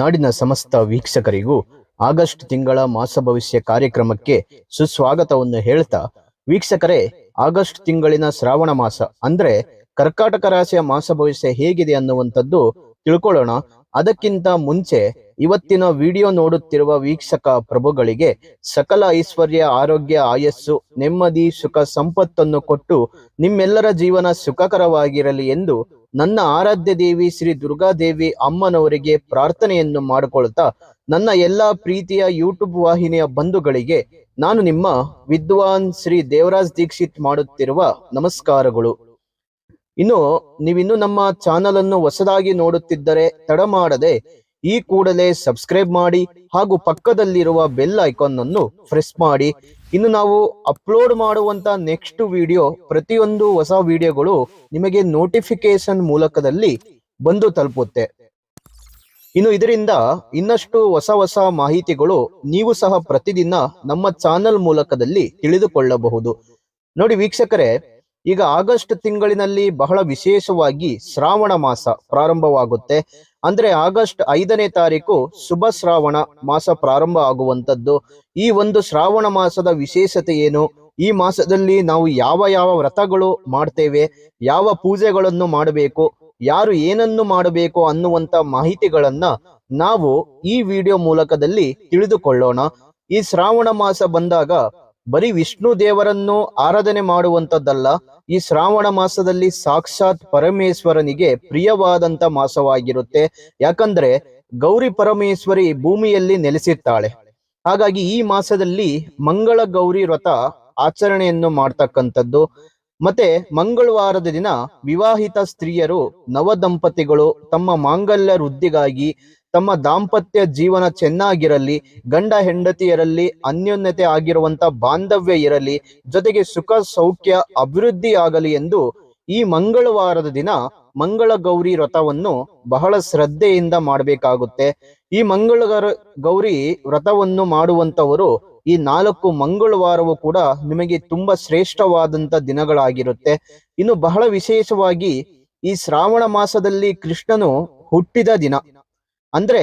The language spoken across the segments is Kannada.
ನಾಡಿನ ಸಮಸ್ತ ವೀಕ್ಷಕರಿಗೂ ಆಗಸ್ಟ್ ತಿಂಗಳ ಮಾಸ ಭವಿಷ್ಯ ಕಾರ್ಯಕ್ರಮಕ್ಕೆ ಸುಸ್ವಾಗತವನ್ನು ಹೇಳ್ತಾ, ವೀಕ್ಷಕರೇ, ಆಗಸ್ಟ್ ತಿಂಗಳಿನ ಶ್ರಾವಣ ಮಾಸ ಅಂದ್ರೆ ಕರ್ಕಾಟಕ ರಾಶಿಯ ಮಾಸ ಭವಿಷ್ಯ ಹೇಗಿದೆ ಅನ್ನುವಂಥದ್ದು ತಿಳ್ಕೊಳ್ಳೋಣ. ಅದಕ್ಕಿಂತ ಮುಂಚೆ ಇವತ್ತಿನ ವಿಡಿಯೋ ನೋಡುತ್ತಿರುವ ವೀಕ್ಷಕ ಪ್ರಭುಗಳಿಗೆ ಸಕಲ ಐಶ್ವರ್ಯ, ಆರೋಗ್ಯ, ಆಯಸ್ಸು, ನೆಮ್ಮದಿ, ಸುಖ, ಸಂಪತ್ತನ್ನು ಕೊಟ್ಟು ನಿಮ್ಮೆಲ್ಲರ ಜೀವನ ಸುಖಕರವಾಗಿರಲಿ ಎಂದು ನನ್ನ ಆರಾಧ್ಯ ದೇವಿ ಶ್ರೀ ದುರ್ಗಾದೇವಿ ಅಮ್ಮನವರಿಗೆ ಪ್ರಾರ್ಥನೆಯನ್ನು ಮಾಡಿಕೊಳ್ತಾ ನನ್ನ ಎಲ್ಲಾ ಪ್ರೀತಿಯ ಯೂಟ್ಯೂಬ್ ವಾಹಿನಿಯ ಬಂಧುಗಳಿಗೆ ನಾನು ನಿಮ್ಮ ವಿದ್ವಾನ್ ಶ್ರೀ ದೇವರಾಜ್ ದೀಕ್ಷಿತ್ ಮಾಡುತ್ತಿರುವ ನಮಸ್ಕಾರಗಳು. ಇನ್ನು ನೀವಿನ್ನು ನಮ್ಮ ಚಾನಲ್ ಅನ್ನು ಹೊಸದಾಗಿ ನೋಡುತ್ತಿದ್ದರೆ ತಡ ಮಾಡದೆ ಈ ಕೂಡಲೇ ಸಬ್ಸ್ಕ್ರೈಬ್ ಮಾಡಿ ಹಾಗೂ ಪಕ್ಕದಲ್ಲಿರುವ ಬೆಲ್ ಐಕಾನ್ ಅನ್ನು ಪ್ರೆಸ್ ಮಾಡಿ. ಇನ್ನು ನಾವು ಅಪ್ಲೋಡ್ ಮಾಡುವಂತ ನೆಕ್ಸ್ಟ್ ವಿಡಿಯೋ ಪ್ರತಿಯೊಂದು ಹೊಸ ವಿಡಿಯೋಗಳು ನಿಮಗೆ ನೋಟಿಫಿಕೇಶನ್ ಮೂಲಕದಲ್ಲಿ ಬಂದು ತಲುಪುತ್ತೆ. ಇನ್ನು ಇದರಿಂದ ಇನ್ನಷ್ಟು ಹೊಸ ಹೊಸ ಮಾಹಿತಿಗಳು ನೀವು ಸಹ ಪ್ರತಿದಿನ ನಮ್ಮ ಚಾನಲ್ ಮೂಲಕದಲ್ಲಿ ತಿಳಿದುಕೊಳ್ಳಬಹುದು. ನೋಡಿ ವೀಕ್ಷಕರೇ ಈಗ ಆಗಸ್ಟ್ ತಿಂಗಳಿನಲ್ಲಿ ಬಹಳ ವಿಶೇಷವಾಗಿ ಶ್ರಾವಣ ಮಾಸ ಪ್ರಾರಂಭವಾಗುತ್ತೆ. ಅಂದ್ರೆ ಆಗಸ್ಟ್ ಐದನೇ ತಾರೀಕು ಶುಭ ಶ್ರಾವಣ ಮಾಸ ಪ್ರಾರಂಭ ಆಗುವಂತದ್ದು ಈ ಒಂದು ಶ್ರಾವಣ ಮಾಸದ ವಿಶೇಷತೆ ಏನು? ಈ ಮಾಸದಲ್ಲಿ ನಾವು ಯಾವ ಯಾವ ವ್ರತಗಳು ಮಾಡ್ತೇವೆ? ಯಾವ ಪೂಜೆಗಳನ್ನು ಮಾಡಬೇಕು? ಯಾರು ಏನನ್ನು ಮಾಡಬೇಕು ಅನ್ನುವಂತ ಮಾಹಿತಿಗಳನ್ನ ನಾವು ಈ ವಿಡಿಯೋ ಮೂಲಕದಲ್ಲಿ ತಿಳಿದುಕೊಳ್ಳೋಣ. ಈ ಶ್ರಾವಣ ಮಾಸ ಬಂದಾಗ ಬರೀ ವಿಷ್ಣು ದೇವರನ್ನು ಆರಾಧನೆ ಮಾಡುವಂತದ್ದಲ್ಲ ಈ ಶ್ರಾವಣ ಮಾಸದಲ್ಲಿ ಸಾಕ್ಷಾತ್ ಪರಮೇಶ್ವರನಿಗೆ ಪ್ರಿಯವಾದಂತ ಮಾಸವಾಗಿರುತ್ತೆ. ಯಾಕಂದ್ರೆ ಗೌರಿ ಪರಮೇಶ್ವರಿ ಭೂಮಿಯಲ್ಲಿ ನೆಲೆಸಿರ್ತಾಳೆ. ಹಾಗಾಗಿ ಈ ಮಾಸದಲ್ಲಿ ಮಂಗಳ ಗೌರಿ ವ್ರತ ಆಚರಣೆಯನ್ನು ಮಾಡ್ತಕ್ಕಂಥದ್ದು. ಮತ್ತೆ ಮಂಗಳವಾರದ ದಿನ ವಿವಾಹಿತ ಸ್ತ್ರೀಯರು ನವ ದಂಪತಿಗಳು ತಮ್ಮ ಮಾಂಗಲ್ಯ ವೃದ್ಧಿಗಾಗಿ ತಮ್ಮ ದಾಂಪತ್ಯ ಜೀವನ ಚೆನ್ನಾಗಿರಲಿ, ಗಂಡ ಹೆಂಡತಿಯರಲ್ಲಿ ಅನ್ಯೋನ್ಯತೆ ಆಗಿರುವಂತ ಬಾಂಧವ್ಯ ಇರಲಿ, ಜೊತೆಗೆ ಸುಖ, ಸೌಖ್ಯ, ಅಭಿವೃದ್ಧಿ ಆಗಲಿ ಎಂದು ಈ ಮಂಗಳವಾರದ ದಿನ ಮಂಗಳ ಗೌರಿ ವ್ರತವನ್ನು ಬಹಳ ಶ್ರದ್ಧೆಯಿಂದ ಮಾಡಬೇಕಾಗುತ್ತೆ. ಈ ಮಂಗಳ ಗೌರಿ ವ್ರತವನ್ನು ಮಾಡುವಂತವರು ಈ ನಾಲ್ಕು ಮಂಗಳವಾರವೂ ಕೂಡ ನಿಮಗೆ ತುಂಬಾ ಶ್ರೇಷ್ಠವಾದಂತ ದಿನಗಳಾಗಿರುತ್ತೆ. ಇನ್ನು ಬಹಳ ವಿಶೇಷವಾಗಿ ಈ ಶ್ರಾವಣ ಮಾಸದಲ್ಲಿ ಕೃಷ್ಣನು ಹುಟ್ಟಿದ ದಿನ. ಅಂದ್ರೆ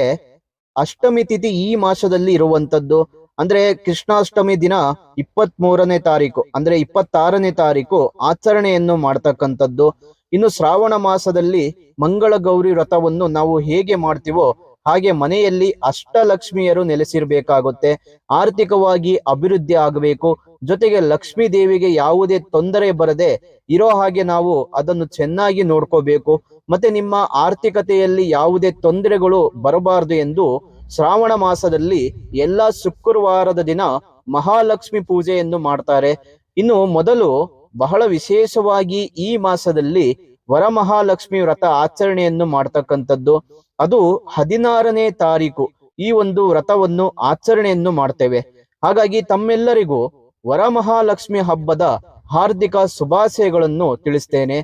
ಅಷ್ಟಮಿ ತಿಥಿ ಈ ಮಾಸದಲ್ಲಿ ಇರುವಂತದ್ದು. ಅಂದ್ರೆ ಕೃಷ್ಣಾಷ್ಟಮಿ ದಿನ ಇಪ್ಪತ್ತ್ ಮೂರನೇ ತಾರೀಕು, ಅಂದ್ರೆ ಇಪ್ಪತ್ತಾರನೇ ತಾರೀಕು ಆಚರಣೆಯನ್ನು ಮಾಡ್ತಕ್ಕಂಥದ್ದು. ಇನ್ನು ಶ್ರಾವಣ ಮಾಸದಲ್ಲಿ ಮಂಗಳ ಗೌರಿ ವ್ರತವನ್ನು ನಾವು ಹೇಗೆ ಮಾಡ್ತೀವೋ ಹಾಗೆ ಮನೆಯಲ್ಲಿ ಅಷ್ಟಲಕ್ಷ್ಮಿಯರು ನೆಲೆಸಿರ್ಬೇಕಾಗುತ್ತೆ. ಆರ್ಥಿಕವಾಗಿ ಅಭಿವೃದ್ಧಿ ಆಗಬೇಕು. ಜೊತೆಗೆ ಲಕ್ಷ್ಮೀ ದೇವಿಗೆ ಯಾವುದೇ ತೊಂದರೆ ಬರದೆ ಇರೋ ಹಾಗೆ ನಾವು ಅದನ್ನು ಚೆನ್ನಾಗಿ ನೋಡ್ಕೋಬೇಕು. ಮತ್ತೆ ನಿಮ್ಮ ಆರ್ಥಿಕತೆಯಲ್ಲಿ ಯಾವುದೇ ತೊಂದರೆಗಳು ಬರಬಾರದು ಎಂದು ಶ್ರಾವಣ ಮಾಸದಲ್ಲಿ ಎಲ್ಲಾ ಶುಕ್ರವಾರದ ದಿನ ಮಹಾಲಕ್ಷ್ಮಿ ಪೂಜೆಯನ್ನು ಮಾಡ್ತಾರೆ. ಇನ್ನು ಮೊದಲು ಬಹಳ ವಿಶೇಷವಾಗಿ ಈ ಮಾಸದಲ್ಲಿ ವರಮಹಾಲಕ್ಷ್ಮಿ ವ್ರತ ಆಚರಣೆಯನ್ನು ಮಾಡ್ತಕ್ಕಂಥದ್ದು. ಅದು ಹದಿನಾರನೇ ತಾರೀಕು ಈ ಒಂದು ವ್ರತವನ್ನು ಆಚರಣೆಯನ್ನು ಮಾಡ್ತೇವೆ. ಹಾಗಾಗಿ ತಮ್ಮೆಲ್ಲರಿಗೂ ವರಮಹಾಲಕ್ಷ್ಮಿ ಹಬ್ಬದ ಹಾರ್ದಿಕ ಶುಭಾಶಯಗಳನ್ನು ತಿಳಿಸ್ತೇನೆ.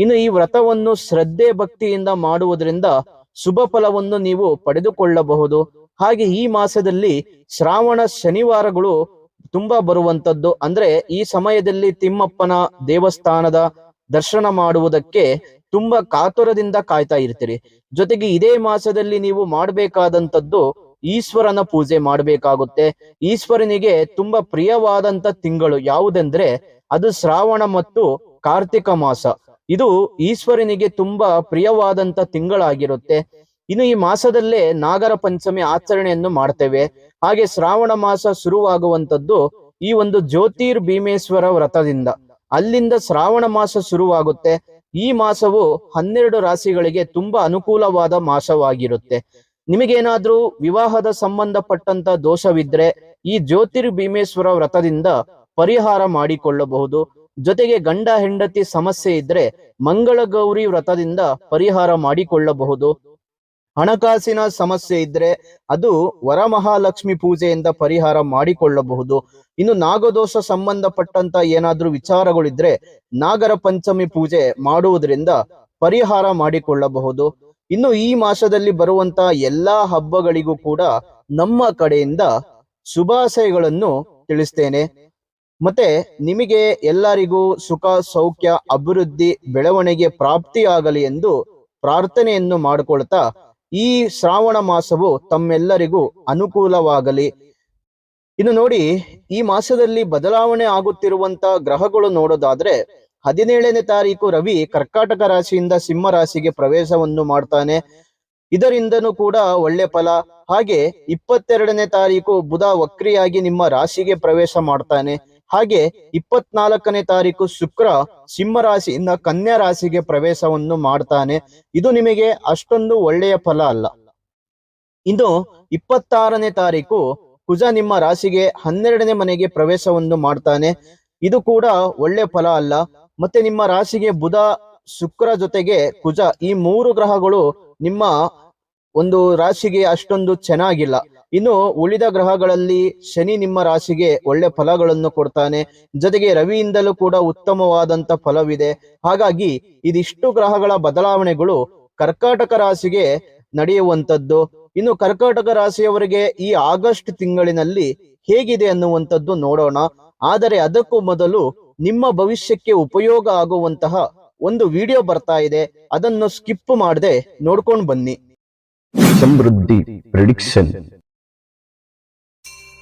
ಇನ್ನು ಈ ವ್ರತವನ್ನು ಶ್ರದ್ಧೆ ಭಕ್ತಿಯಿಂದ ಮಾಡುವುದರಿಂದ ಶುಭ ಫಲವನ್ನು ನೀವು ಪಡೆದುಕೊಳ್ಳಬಹುದು. ಹಾಗೆ ಈ ಮಾಸದಲ್ಲಿ ಶ್ರಾವಣ ಶನಿವಾರಗಳು ತುಂಬಾ ಬರುವಂತದ್ದು. ಅಂದ್ರೆ ಈ ಸಮಯದಲ್ಲಿ ತಿಮ್ಮಪ್ಪನ ದೇವಸ್ಥಾನದ ದರ್ಶನ ಮಾಡುವುದಕ್ಕೆ ತುಂಬಾ ಕಾತುರದಿಂದ ಕಾಯ್ತಾ ಇರ್ತೀರಿ. ಜೊತೆಗೆ ಇದೇ ಮಾಸದಲ್ಲಿ ನೀವು ಮಾಡಬೇಕಾದಂಥದ್ದು ಈಶ್ವರನ ಪೂಜೆ ಮಾಡಬೇಕಾಗುತ್ತೆ. ಈಶ್ವರನಿಗೆ ತುಂಬಾ ಪ್ರಿಯವಾದಂತ ತಿಂಗಳು ಯಾವುದೆಂದ್ರೆ ಅದು ಶ್ರಾವಣ ಮತ್ತು ಕಾರ್ತಿಕ ಮಾಸ. ಇದು ಈಶ್ವರನಿಗೆ ತುಂಬಾ ಪ್ರಿಯವಾದಂತ ತಿಂಗಳಾಗಿರುತ್ತೆ. ಇನ್ನು ಈ ಮಾಸದಲ್ಲೇ ನಾಗರ ಪಂಚಮಿ ಆಚರಣೆಯನ್ನು ಮಾಡ್ತೇವೆ. ಹಾಗೆ ಶ್ರಾವಣ ಮಾಸ ಶುರುವಾಗುವಂತದ್ದು ಈ ಒಂದು ಜ್ಯೋತಿರ್ ಭೀಮೇಶ್ವರ ವ್ರತದಿಂದ. ಅಲ್ಲಿಂದ ಶ್ರಾವಣ ಮಾಸ ಶುರುವಾಗುತ್ತೆ. ಈ ಮಾಸವು ಹನ್ನೆರಡು ರಾಶಿಗಳಿಗೆ ತುಂಬಾ ಅನುಕೂಲವಾದ ಮಾಸವಾಗಿರುತ್ತೆ. ನಿಮಗೇನಾದ್ರೂ ವಿವಾಹದ ಸಂಬಂಧಪಟ್ಟಂತ ದೋಷವಿದ್ರೆ ಈ ಜ್ಯೋತಿರ್ ಭೀಮೇಶ್ವರ ವ್ರತದಿಂದ ಪರಿಹಾರ ಮಾಡಿಕೊಳ್ಳಬಹುದು. ಜೊತೆಗೆ ಗಂಡ ಹೆಂಡತಿ ಸಮಸ್ಯೆ ಇದ್ರೆ ಮಂಗಳ ಗೌರಿ ವ್ರತದಿಂದ ಪರಿಹಾರ ಮಾಡಿಕೊಳ್ಳಬಹುದು. ಹಣಕಾಸಿನ ಸಮಸ್ಯೆ ಇದ್ರೆ ಅದು ವರಮಹಾಲಕ್ಷ್ಮಿ ಪೂಜೆಯಿಂದ ಪರಿಹಾರ ಮಾಡಿಕೊಳ್ಳಬಹುದು. ಇನ್ನು ನಾಗದೋಷ ಸಂಬಂಧಪಟ್ಟಂತ ಏನಾದ್ರೂ ವಿಚಾರಗಳಿದ್ರೆ ನಾಗರ ಪಂಚಮಿ ಪೂಜೆ ಮಾಡುವುದರಿಂದ ಪರಿಹಾರ ಮಾಡಿಕೊಳ್ಳಬಹುದು. ಇನ್ನು ಈ ಮಾಸದಲ್ಲಿ ಬರುವಂತ ಎಲ್ಲಾ ಹಬ್ಬಗಳಿಗೂ ಕೂಡ ನಮ್ಮ ಕಡೆಯಿಂದ ಶುಭಾಶಯಗಳನ್ನು ತಿಳಿಸ್ತೇನೆ. ಮತ್ತೆ ನಿಮಗೆ ಎಲ್ಲರಿಗೂ ಸುಖ, ಸೌಖ್ಯ, ಅಭಿವೃದ್ಧಿ, ಬೆಳವಣಿಗೆ ಪ್ರಾಪ್ತಿಯಾಗಲಿ ಎಂದು ಪ್ರಾರ್ಥನೆಯನ್ನು ಮಾಡಿಕೊಳ್ತಾ ಈ ಶ್ರಾವಣ ಮಾಸವು ತಮ್ಮೆಲ್ಲರಿಗೂ ಅನುಕೂಲವಾಗಲಿ. ಇನ್ನು ನೋಡಿ, ಈ ಮಾಸದಲ್ಲಿ ಬದಲಾವಣೆ ಆಗುತ್ತಿರುವಂತ ಗ್ರಹಗಳು ನೋಡೋದಾದ್ರೆ, ಹದಿನೇಳನೇ ತಾರೀಕು ರವಿ ಕರ್ಕಾಟಕ ರಾಶಿಯಿಂದ ಸಿಂಹ ರಾಶಿಗೆ ಪ್ರವೇಶವನ್ನು ಮಾಡ್ತಾನೆ. ಇದರಿಂದನೂ ಕೂಡ ಒಳ್ಳೆ ಫಲ. ಹಾಗೆ ಇಪ್ಪತ್ತೆರಡನೇ ತಾರೀಕು ಬುಧ ವಕ್ರಿಯಾಗಿ ನಿಮ್ಮ ರಾಶಿಗೆ ಪ್ರವೇಶ ಮಾಡ್ತಾನೆ. ಹಾಗೆ ಇಪ್ಪತ್ನಾಲ್ಕನೇ ತಾರೀಕು ಶುಕ್ರ ಸಿಂಹ ರಾಶಿಯಿಂದ ಕನ್ಯಾ ರಾಶಿಗೆ ಪ್ರವೇಶವನ್ನು ಮಾಡ್ತಾನೆ. ಇದು ನಿಮಗೆ ಅಷ್ಟೊಂದು ಒಳ್ಳೆಯ ಫಲ ಅಲ್ಲ. ಇನ್ನು ಇಪ್ಪತ್ತಾರನೇ ತಾರೀಕು ಕುಜ ನಿಮ್ಮ ರಾಶಿಗೆ ಹನ್ನೆರಡನೇ ಮನೆಗೆ ಪ್ರವೇಶವನ್ನು ಮಾಡ್ತಾನೆ. ಇದು ಕೂಡ ಒಳ್ಳೆ ಫಲ ಅಲ್ಲ. ಮತ್ತೆ ನಿಮ್ಮ ರಾಶಿಗೆ ಬುಧ, ಶುಕ್ರ ಜೊತೆಗೆ ಕುಜ ಈ ಮೂರು ಗ್ರಹಗಳು ನಿಮ್ಮ ಒಂದು ರಾಶಿಗೆ ಅಷ್ಟೊಂದು ಚೆನ್ನಾಗಿಲ್ಲ. ಇನ್ನು ಉಳಿದ ಗ್ರಹಗಳಲ್ಲಿ ಶನಿ ನಿಮ್ಮ ರಾಶಿಗೆ ಒಳ್ಳೆ ಫಲಗಳನ್ನು ಕೊಡ್ತಾನೆ. ಜೊತೆಗೆ ರವಿಯಿಂದಲೂ ಕೂಡ ಉತ್ತಮವಾದಂತ ಫಲವಿದೆ. ಹಾಗಾಗಿ ಇದಿಷ್ಟು ಗ್ರಹಗಳ ಬದಲಾವಣೆಗಳು ಕರ್ಕಾಟಕ ರಾಶಿಗೆ ನಡೆಯುವಂತದ್ದು ಇನ್ನು ಕರ್ಕಾಟಕ ರಾಶಿಯವರಿಗೆ ಈ ಆಗಸ್ಟ್ ತಿಂಗಳಿನಲ್ಲಿ ಹೇಗಿದೆ ಅನ್ನುವಂಥದ್ದು ನೋಡೋಣ. ಆದರೆ ಅದಕ್ಕೂ ಮೊದಲು ನಿಮ್ಮ ಭವಿಷ್ಯಕ್ಕೆ ಉಪಯೋಗ ಆಗುವಂತಹ ಒಂದು ವಿಡಿಯೋ ಬರ್ತಾ ಇದೆ. ಅದನ್ನು ಸ್ಕಿಪ್ ಮಾಡದೆ ನೋಡ್ಕೊಂಡು ಬನ್ನಿ. ಸಮೃದ್ಧಿ ಪ್ರಿಡಿಕ್ಷನ್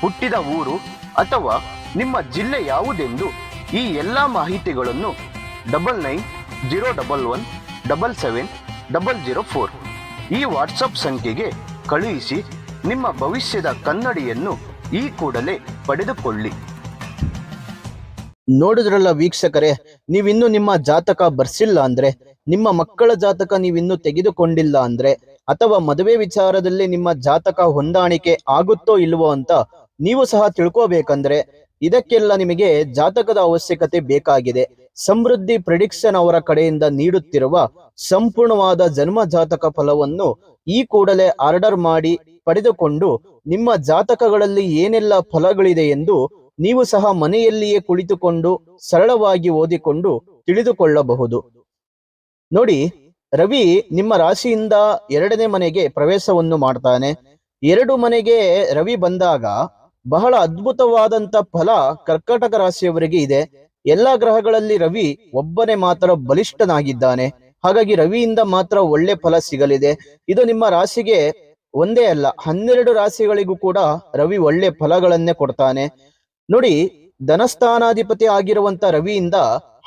ಹುಟ್ಟಿದ ಊರು ಅಥವಾ ನಿಮ್ಮ ಜಿಲ್ಲೆ ಯಾವುದೆಂದು ಈ ಎಲ್ಲ ಮಾಹಿತಿಗಳನ್ನು double nine zero double one double seven double zero four ಈ ವಾಟ್ಸಪ್ ಸಂಖ್ಯೆಗೆ ಕಳುಹಿಸಿ ನಿಮ್ಮ ಭವಿಷ್ಯದ ಕನ್ನಡಿಯನ್ನು ಈ ಕೂಡಲೇ ಪಡೆದುಕೊಳ್ಳಿ. ನೋಡಿದ್ರಲ್ಲ ವೀಕ್ಷಕರೇ, ನೀವಿನ್ನು ನಿಮ್ಮ ಜಾತಕ ಬರ್ಸಿಲ್ಲ ಅಂದ್ರೆ, ನಿಮ್ಮ ಮಕ್ಕಳ ಜಾತಕ ನೀವಿನ್ನೂ ತೆಗೆದುಕೊಂಡಿಲ್ಲ ಅಂದ್ರೆ, ಅಥವಾ ಮದುವೆ ವಿಚಾರದಲ್ಲಿ ನಿಮ್ಮ ಜಾತಕ ಹೊಂದಾಣಿಕೆ ಆಗುತ್ತೋ ಇಲ್ವೋ ಅಂತ ನೀವು ಸಹ ತಿಳ್ಕೋಬೇಕಂದ್ರೆ ಇದಕ್ಕೆಲ್ಲ ನಿಮಗೆ ಜಾತಕದ ಅವಶ್ಯಕತೆ ಬೇಕಾಗಿದೆ. ಸಮೃದ್ಧಿ ಪ್ರಿಡಿಕ್ಷನ್ ಅವರ ಕಡೆಯಿಂದ ನೀಡುತ್ತಿರುವ ಸಂಪೂರ್ಣವಾದ ಜನ್ಮ ಜಾತಕ ಫಲವನ್ನು ಈ ಕೂಡಲೇ ಆರ್ಡರ್ ಮಾಡಿ ಪಡೆದುಕೊಂಡು ನಿಮ್ಮ ಜಾತಕಗಳಲ್ಲಿ ಏನೆಲ್ಲ ಫಲಗಳಿದೆ ಎಂದು ನೀವು ಸಹ ಮನೆಯಲ್ಲಿಯೇ ಕುಳಿತುಕೊಂಡು ಸರಳವಾಗಿ ಓದಿಕೊಂಡು ತಿಳಿದುಕೊಳ್ಳಬಹುದು. ನೋಡಿ, ರವಿ ನಿಮ್ಮ ರಾಶಿಯಿಂದ ಎರಡನೇ ಮನೆಗೆ ಪ್ರವೇಶವನ್ನು ಮಾಡ್ತಾನೆ. ಎರಡು ಮನೆಗೆ ರವಿ ಬಂದಾಗ ಬಹಳ ಅದ್ಭುತವಾದಂತ ಫಲ ಕರ್ಕಾಟಕ ರಾಶಿಯವರಿಗೆ ಇದೆ. ಎಲ್ಲಾ ಗ್ರಹಗಳಲ್ಲಿ ರವಿ ಒಬ್ಬನೇ ಮಾತ್ರ ಬಲಿಷ್ಠನಾಗಿದ್ದಾನೆ. ಹಾಗಾಗಿ ರವಿಯಿಂದ ಮಾತ್ರ ಒಳ್ಳೆ ಫಲ ಸಿಗಲಿದೆ. ಇದು ನಿಮ್ಮ ರಾಶಿಗೆ ಒಂದೇ ಅಲ್ಲ, ಹನ್ನೆರಡು ರಾಶಿಗಳಿಗೂ ಕೂಡ ರವಿ ಒಳ್ಳೆ ಫಲಗಳನ್ನೇ ಕೊಡ್ತಾನೆ. ನೋಡಿ, ಧನಸ್ಥಾನಾಧಿಪತಿ ಆಗಿರುವಂತ ರವಿಯಿಂದ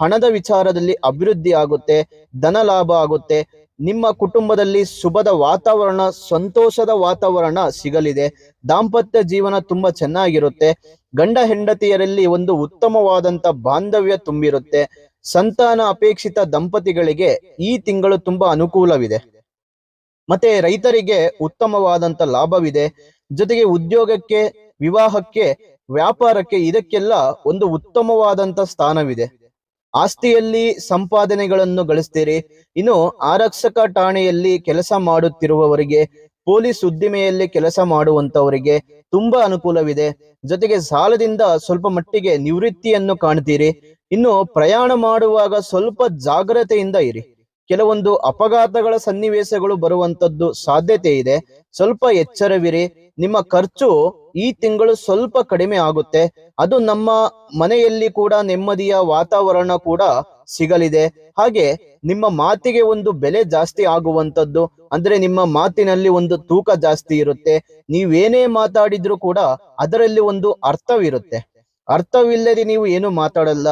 ಹಣದ ವಿಚಾರದಲ್ಲಿ ಅಭಿವೃದ್ಧಿ ಆಗುತ್ತೆ, ಧನ ಲಾಭ ಆಗುತ್ತೆ. ನಿಮ್ಮ ಕುಟುಂಬದಲ್ಲಿ ಶುಭದ ವಾತಾವರಣ, ಸಂತೋಷದ ವಾತಾವರಣ ಸಿಗಲಿದೆ. ದಾಂಪತ್ಯ ಜೀವನ ತುಂಬಾ ಚೆನ್ನಾಗಿರುತ್ತೆ. ಗಂಡ ಹೆಂಡತಿಯರಲ್ಲಿ ಒಂದು ಉತ್ತಮವಾದಂತ ಬಾಂಧವ್ಯ ತುಂಬಿರುತ್ತೆ. ಸಂತಾನ ಅಪೇಕ್ಷಿತ ದಂಪತಿಗಳಿಗೆ ಈ ತಿಂಗಳು ತುಂಬಾ ಅನುಕೂಲವಿದೆ. ಮತ್ತೆ ರೈತರಿಗೆ ಉತ್ತಮವಾದಂತ ಲಾಭವಿದೆ. ಜೊತೆಗೆ ಉದ್ಯೋಗಕ್ಕೆ, ವಿವಾಹಕ್ಕೆ, ವ್ಯಾಪಾರಕ್ಕೆ ಇದಕ್ಕೆಲ್ಲ ಒಂದು ಉತ್ತಮವಾದಂತ ಸ್ಥಾನವಿದೆ. ಆಸ್ತಿಯಲ್ಲಿ ಸಂಪಾದನೆಗಳನ್ನು ಗಳಿಸ್ತೀರಿ. ಇನ್ನು ಆರಕ್ಷಕ ಠಾಣೆಯಲ್ಲಿ ಕೆಲಸ ಮಾಡುತ್ತಿರುವವರಿಗೆ, ಪೊಲೀಸ್ ಉದ್ದಿಮೆಯಲ್ಲಿ ಕೆಲಸ ಮಾಡುವಂತವರಿಗೆ ತುಂಬಾ ಅನುಕೂಲವಿದೆ. ಜೊತೆಗೆ ಸಾಲದಿಂದ ಸ್ವಲ್ಪ ಮಟ್ಟಿಗೆ ನಿವೃತ್ತಿಯನ್ನು ಕಾಣ್ತೀರಿ. ಇನ್ನು ಪ್ರಯಾಣ ಮಾಡುವಾಗ ಸ್ವಲ್ಪ ಜಾಗ್ರತೆಯಿಂದ ಇರಿ. ಕೆಲವೊಂದು ಅಪಘಾತಗಳ ಸನ್ನಿವೇಶಗಳು ಬರುವಂತದ್ದು ಸಾಧ್ಯತೆ ಇದೆ. ಸ್ವಲ್ಪ ಎಚ್ಚರವಿರಿ. ನಿಮ್ಮ ಖರ್ಚು ಈ ತಿಂಗಳು ಸ್ವಲ್ಪ ಕಡಿಮೆ ಆಗುತ್ತೆ. ಅದು ನಮ್ಮ ಮನೆಯಲ್ಲಿ ಕೂಡ ನೆಮ್ಮದಿಯ ವಾತಾವರಣ ಕೂಡ ಸಿಗಲಿದೆ. ಹಾಗೆ ನಿಮ್ಮ ಮಾತಿಗೆ ಒಂದು ಬೆಲೆ ಜಾಸ್ತಿ ಆಗುವಂತದ್ದು ಅಂದ್ರೆ ನಿಮ್ಮ ಮಾತಿನಲ್ಲಿ ಒಂದು ತೂಕ ಜಾಸ್ತಿ ಇರುತ್ತೆ. ನೀವೇನೇ ಮಾತಾಡಿದ್ರು ಕೂಡ ಅದರಲ್ಲಿ ಒಂದು ಅರ್ಥವಿರುತ್ತೆ. ಅರ್ಥವಿಲ್ಲದೆ ನೀವು ಏನು ಮಾತಾಡಲ್ಲ.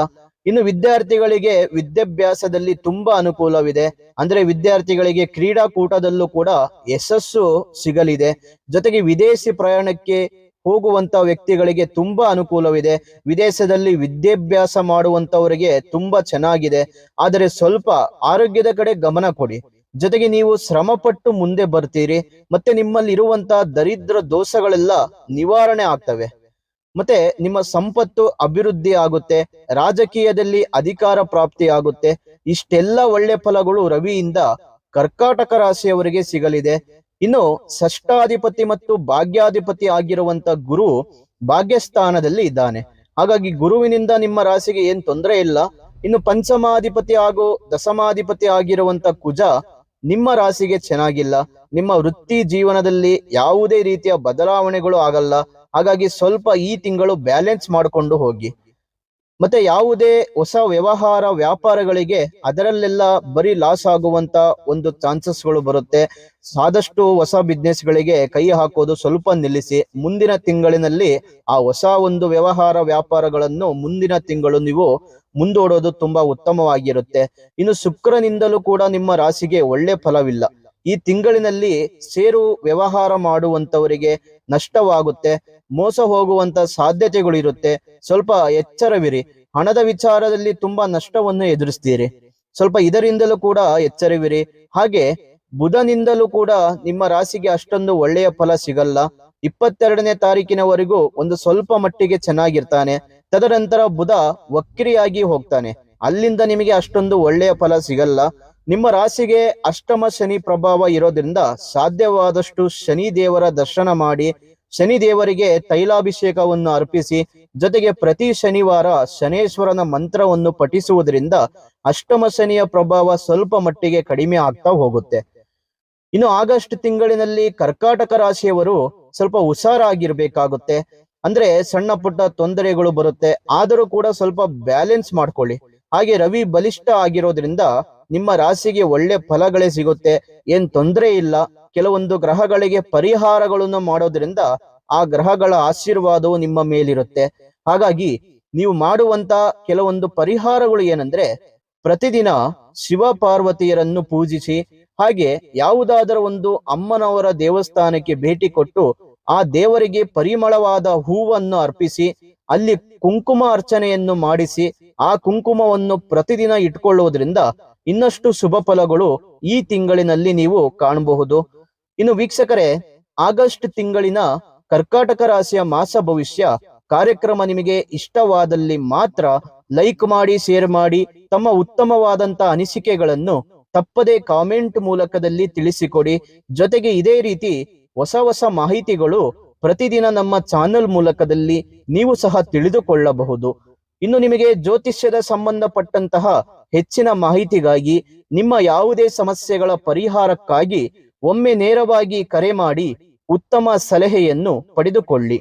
ಇನ್ನು ವಿದ್ಯಾರ್ಥಿಗಳಿಗೆ ವಿದ್ಯಾಭ್ಯಾಸದಲ್ಲಿ ತುಂಬಾ ಅನುಕೂಲವಿದೆ. ಅಂದ್ರೆ ವಿದ್ಯಾರ್ಥಿಗಳಿಗೆ ಕ್ರೀಡಾಕೂಟದಲ್ಲೂ ಕೂಡ ಯಶಸ್ಸು ಸಿಗಲಿದೆ. ಜೊತೆಗೆ ವಿದೇಶಿ ಪ್ರಯಾಣಕ್ಕೆ ಹೋಗುವಂತ ವ್ಯಕ್ತಿಗಳಿಗೆ ತುಂಬಾ ಅನುಕೂಲವಿದೆ. ವಿದೇಶದಲ್ಲಿ ವಿದ್ಯಾಭ್ಯಾಸ ಮಾಡುವಂತವರಿಗೆ ತುಂಬಾ ಚೆನ್ನಾಗಿದೆ. ಆದರೆ ಸ್ವಲ್ಪ ಆರೋಗ್ಯದ ಕಡೆ ಗಮನ ಕೊಡಿ. ಜೊತೆಗೆ ನೀವು ಶ್ರಮಪಟ್ಟು ಮುಂದೆ ಬರ್ತೀರಿ. ಮತ್ತೆ ನಿಮ್ಮಲ್ಲಿ ಇರುವಂತಹ ದರಿದ್ರ ದೋಷಗಳೆಲ್ಲ ನಿವಾರಣೆ ಆಗ್ತವೆ. ಮತ್ತೆ ನಿಮ್ಮ ಸಂಪತ್ತು ಅಭಿವೃದ್ಧಿ ಆಗುತ್ತೆ. ರಾಜಕೀಯದಲ್ಲಿ ಅಧಿಕಾರ ಪ್ರಾಪ್ತಿ ಆಗುತ್ತೆ. ಇಷ್ಟೆಲ್ಲ ಒಳ್ಳೆ ಫಲಗಳು ರವಿಯಿಂದ ಕರ್ಕಾಟಕ ರಾಶಿಯವರಿಗೆ ಸಿಗಲಿದೆ. ಇನ್ನು ಷಷ್ಟಾಧಿಪತಿ ಮತ್ತು ಭಾಗ್ಯಾಧಿಪತಿ ಆಗಿರುವಂತ ಗುರು ಭಾಗ್ಯಸ್ಥಾನದಲ್ಲಿ ಇದ್ದಾನೆ. ಹಾಗಾಗಿ ಗುರುವಿನಿಂದ ನಿಮ್ಮ ರಾಶಿಗೆ ಏನ್ ತೊಂದರೆ ಇಲ್ಲ. ಇನ್ನು ಪಂಚಮಾಧಿಪತಿ ಹಾಗೂ ದಶಮಾಧಿಪತಿ ಆಗಿರುವಂತ ಕುಜ ನಿಮ್ಮ ರಾಶಿಗೆ ಚೆನ್ನಾಗಿಲ್ಲ. ನಿಮ್ಮ ವೃತ್ತಿ ಜೀವನದಲ್ಲಿ ಯಾವುದೇ ರೀತಿಯ ಬದಲಾವಣೆಗಳು ಆಗಲ್ಲ. ಹಾಗಾಗಿ ಸ್ವಲ್ಪ ಈ ತಿಂಗಳು ಬ್ಯಾಲೆನ್ಸ್ ಮಾಡಿಕೊಂಡು ಹೋಗಿ. ಮತ್ತೆ ಯಾವುದೇ ಹೊಸ ವ್ಯವಹಾರ ವ್ಯಾಪಾರಗಳಿಗೆ ಅದರಲ್ಲೆಲ್ಲ ಬರೀ ಲಾಸ್ ಆಗುವಂತ ಒಂದು ಚಾನ್ಸಸ್ಗಳು ಬರುತ್ತೆ. ಆದಷ್ಟು ಹೊಸ ಬಿಸ್ನೆಸ್ ಗಳಿಗೆ ಕೈ ಹಾಕೋದು ಸ್ವಲ್ಪ ನಿಲ್ಲಿಸಿ. ಮುಂದಿನ ತಿಂಗಳಿನಲ್ಲಿ ಆ ಹೊಸ ಒಂದು ವ್ಯವಹಾರ ವ್ಯಾಪಾರಗಳನ್ನು ಮುಂದಿನ ತಿಂಗಳು ನೀವು ಮುಂದೂಡೋದು ತುಂಬಾ ಉತ್ತಮವಾಗಿರುತ್ತೆ. ಇನ್ನು ಶುಕ್ರನಿಂದಲೂ ಕೂಡ ನಿಮ್ಮ ರಾಶಿಗೆ ಒಳ್ಳೆ ಫಲವಿಲ್ಲ. ಈ ತಿಂಗಳಿನಲ್ಲಿ ಸೇರು ವ್ಯವಹಾರ ಮಾಡುವಂತವರಿಗೆ ನಷ್ಟವಾಗುತ್ತೆ. ಮೋಸ ಹೋಗುವಂತ ಸಾಧ್ಯತೆಗಳು ಇರುತ್ತೆ. ಸ್ವಲ್ಪ ಎಚ್ಚರವಿರಿ. ಹಣದ ವಿಚಾರದಲ್ಲಿ ತುಂಬಾ ನಷ್ಟವನ್ನು ಎದುರಿಸ್ತೀರಿ. ಸ್ವಲ್ಪ ಇದರಿಂದಲೂ ಕೂಡ ಎಚ್ಚರವಿರಿ. ಹಾಗೆ ಬುಧನಿಂದಲೂ ಕೂಡ ನಿಮ್ಮ ರಾಶಿಗೆ ಅಷ್ಟೊಂದು ಒಳ್ಳೆಯ ಫಲ ಸಿಗಲ್ಲ. ಇಪ್ಪತ್ತೆರಡನೇ ತಾರೀಕಿನವರೆಗೂ ಒಂದು ಸ್ವಲ್ಪ ಮಟ್ಟಿಗೆ ಚೆನ್ನಾಗಿರ್ತಾನೆ. ತದನಂತರ ಬುಧ ವಕ್ರಿಯಾಗಿ ಹೋಗ್ತಾನೆ. ಅಲ್ಲಿಂದ ನಿಮಗೆ ಅಷ್ಟೊಂದು ಒಳ್ಳೆಯ ಫಲ ಸಿಗಲ್ಲ. ನಿಮ್ಮ ರಾಶಿಗೆ ಅಷ್ಟಮ ಶನಿ ಪ್ರಭಾವ ಇರೋದ್ರಿಂದ ಸಾಧ್ಯವಾದಷ್ಟು ಶನಿ ದೇವರ ದರ್ಶನ ಮಾಡಿ ಶನಿ ದೇವರಿಗೆ ತೈಲಾಭಿಷೇಕವನ್ನು ಅರ್ಪಿಸಿ, ಜೊತೆಗೆ ಪ್ರತಿ ಶನಿವಾರ ಶನೇಶ್ವರನ ಮಂತ್ರವನ್ನು ಪಠಿಸುವುದರಿಂದ ಅಷ್ಟಮ ಶನಿಯ ಪ್ರಭಾವ ಸ್ವಲ್ಪ ಮಟ್ಟಿಗೆ ಕಡಿಮೆ ಆಗ್ತಾ ಹೋಗುತ್ತೆ. ಇನ್ನು ಆಗಸ್ಟ್ ತಿಂಗಳಿನಲ್ಲಿ ಕರ್ಕಾಟಕ ರಾಶಿಯವರು ಸ್ವಲ್ಪ ಹುಷಾರಾಗಿರ್ಬೇಕಾಗುತ್ತೆ. ಅಂದ್ರೆ ಸಣ್ಣ ಪುಟ್ಟ ತೊಂದರೆಗಳು ಬರುತ್ತೆ. ಆದರೂ ಕೂಡ ಸ್ವಲ್ಪ ಬ್ಯಾಲೆನ್ಸ್ ಮಾಡ್ಕೊಳ್ಳಿ. ಹಾಗೆ ರವಿ ಬಲಿಷ್ಠ ಆಗಿರೋದ್ರಿಂದ ನಿಮ್ಮ ರಾಶಿಗೆ ಒಳ್ಳೆ ಫಲಗಳೇ ಸಿಗುತ್ತೆ. ಏನ್ ತೊಂದರೆ ಇಲ್ಲ. ಕೆಲವೊಂದು ಗ್ರಹಗಳಿಗೆ ಪರಿಹಾರಗಳನ್ನು ಮಾಡೋದ್ರಿಂದ ಆ ಗ್ರಹಗಳ ಆಶೀರ್ವಾದವು ನಿಮ್ಮ ಮೇಲಿರುತ್ತೆ. ಹಾಗಾಗಿ ನೀವು ಮಾಡುವಂತ ಕೆಲವೊಂದು ಪರಿಹಾರಗಳು ಏನಂದ್ರೆ ಪ್ರತಿದಿನ ಶಿವ ಪಾರ್ವತಿಯರನ್ನು ಪೂಜಿಸಿ, ಹಾಗೆ ಯಾವುದಾದರೂ ಒಂದು ಅಮ್ಮನವರ ದೇವಸ್ಥಾನಕ್ಕೆ ಭೇಟಿ ಕೊಟ್ಟು ಆ ದೇವರಿಗೆ ಪರಿಮಳವಾದ ಹೂವನ್ನು ಅರ್ಪಿಸಿ, ಅಲ್ಲಿ ಕುಂಕುಮ ಅರ್ಚನೆಯನ್ನು ಮಾಡಿಸಿ, ಆ ಕುಂಕುಮವನ್ನು ಪ್ರತಿದಿನ ಇಟ್ಕೊಳ್ಳುವುದರಿಂದ ಇನ್ನಷ್ಟು ಶುಭ ಫಲಗಳು ಈ ತಿಂಗಳಿನಲ್ಲಿ ನೀವು ಕಾಣಬಹುದು. ಇನ್ನು ವೀಕ್ಷಕರೇ, ಆಗಸ್ಟ್ ತಿಂಗಳಿನ ಕರ್ಕಾಟಕ ರಾಶಿಯ ಮಾಸ ಭವಿಷ್ಯ ಕಾರ್ಯಕ್ರಮ ನಿಮಗೆ ಇಷ್ಟವಾದಲ್ಲಿ ಮಾತ್ರ ಲೈಕ್ ಮಾಡಿ, ಶೇರ್ ಮಾಡಿ, ತಮ್ಮ ಉತ್ತಮವಾದಂತ ಅನಿಸಿಕೆಗಳನ್ನು ತಪ್ಪದೆ ಕಾಮೆಂಟ್ ಮೂಲಕದಲ್ಲಿ ತಿಳಿಸಿಕೊಡಿ. ಜೊತೆಗೆ ಇದೇ ರೀತಿ ಹೊಸ ಹೊಸ ಮಾಹಿತಿಗಳು ಪ್ರತಿದಿನ ನಮ್ಮ ಚಾನೆಲ್ ಮೂಲಕದಲ್ಲಿ ನೀವು ಸಹ ತಿಳಿದುಕೊಳ್ಳಬಹುದು. ಇನ್ನು ನಿಮಗೆ ಜ್ಯೋತಿಷ್ಯದ ಸಂಬಂಧಪಟ್ಟಂತಹ ಹೆಚ್ಚಿನ ಮಾಹಿತಿಗಾಗಿ, ನಿಮ್ಮ ಯಾವುದೇ ಸಮಸ್ಯೆಗಳ ಪರಿಹಾರಕ್ಕಾಗಿ ಒಮ್ಮೆ ನೇರವಾಗಿ ಕರೆ ಮಾಡಿ ಉತ್ತಮ ಸಲಹೆಯನ್ನು ಪಡೆದುಕೊಳ್ಳಿ.